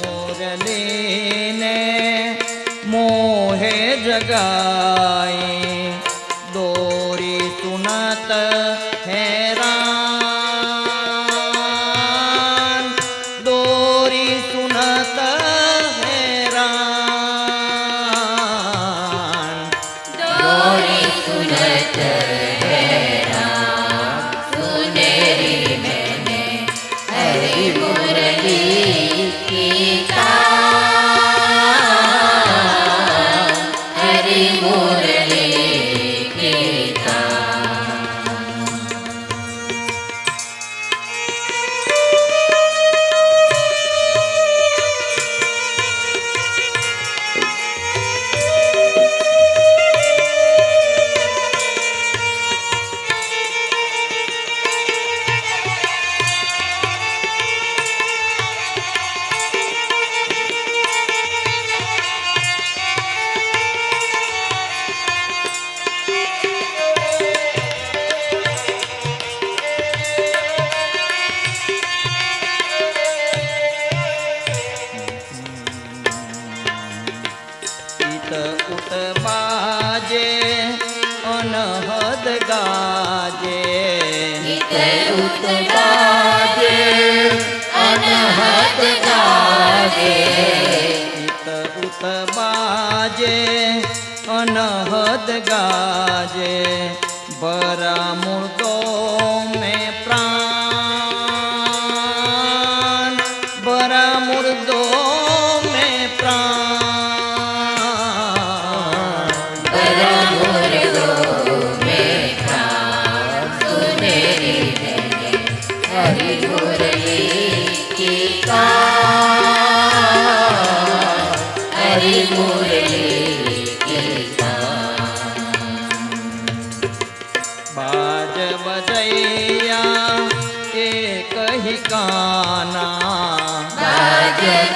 Morley ने मोहे जगाये डोरिना त sünnete ઈત ઉત બાજે અનહદ ગાજે. ગીત ઉત ગાજે અનહદ ગાજે. ઈત ઉત બાજે અનહદ ગાજે. બરા મુર્દો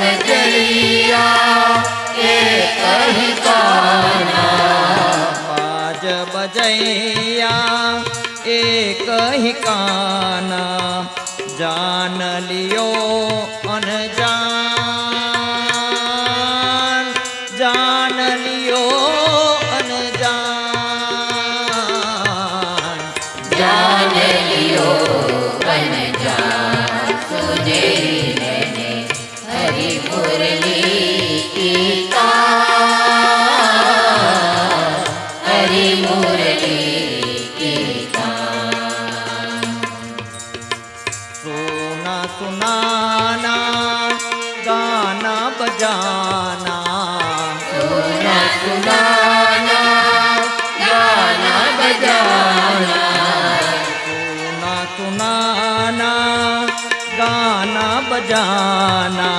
બજૈયા એક હી કાના બાજ બજૈયા એક હિ કાના જાન લિયો मुरलीका सोना सुनाना गाना बजाना। सोना सुनाना गाना बजाना। सोना सुनाना गाना बजाना।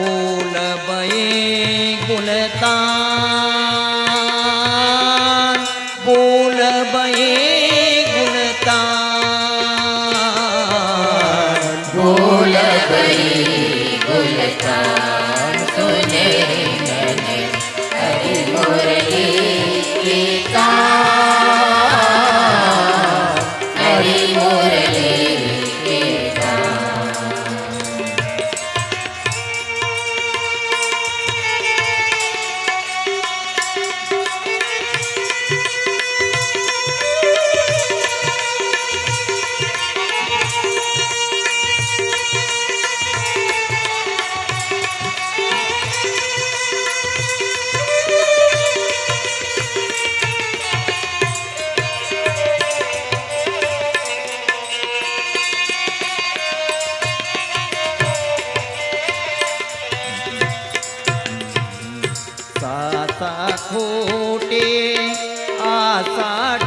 ગાના બજાના ગુણતા ફૂલ ગુલતાન ગુણતા ફૂલ ગુલતાન ગુણતા કીર્તન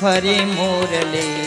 ફરી મોરલી